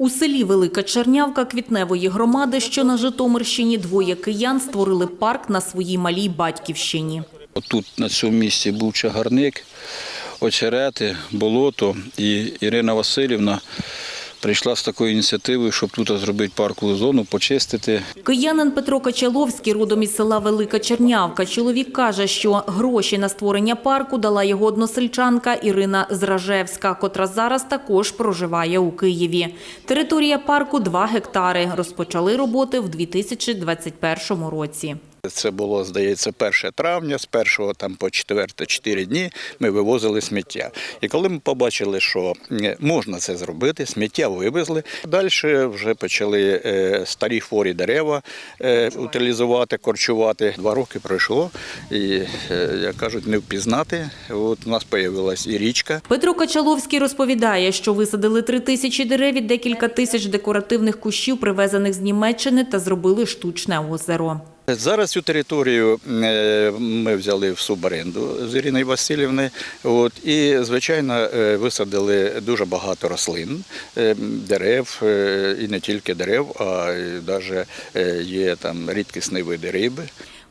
У селі Велика Чернявка Квітневої громади, що на Житомирщині, двоє киян створили парк на своїй малій батьківщині. Тут на цьому місці був чагарник, очерети, болото. І Ірина Васильівна прийшла з такою ініціативою, щоб тут зробити паркову зону, почистити. Киянин Петро Качаловський, родом із села Велика Чернявка. Чоловік каже, що гроші на створення парку дала його односельчанка Ірина Зражевська, котра зараз також проживає у Києві. Територія парку 2 гектари. Розпочали роботи в 2021 році. Це було, здається, 1 травня, з 1 там по 4 4 дні ми вивозили сміття. І коли ми побачили, що можна це зробити, сміття вивезли. Далі вже почали е, старі хворі дерева е, утилізувати, корчувати. Два роки пройшло, і, е, як кажуть, не впізнати. От у нас з'явилась і річка. Петро Качаловський розповідає, що висадили три тисячі дерев і декілька тисяч декоративних кущів, привезених з Німеччини, та зробили штучне озеро. Зараз цю територію е, ми взяли в суборенду з Іриною Васильівною. От, і, звичайно, е, висадили дуже багато рослин, е, дерев, і не тільки дерев, а навіть є там рідкісні види риби.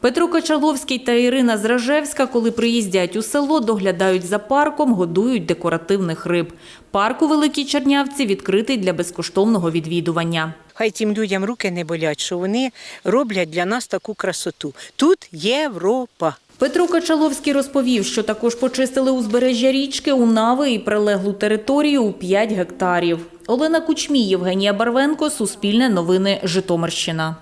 Петро Качаловський та Ірина Зражевська, коли приїздять у село, доглядають за парком, годують декоративних риб. Парк у Великій Чернявці відкритий для безкоштовного відвідування. Хай тим людям руки не болять, що вони роблять для нас таку красоту. Тут Європа. Петро Качаловський розповів, що також почистили узбережжя річки Унави і прилеглу територію у 5 гектарів. Олена Кучмій, Євгенія Барвенко, Суспільне новини, Житомирщина.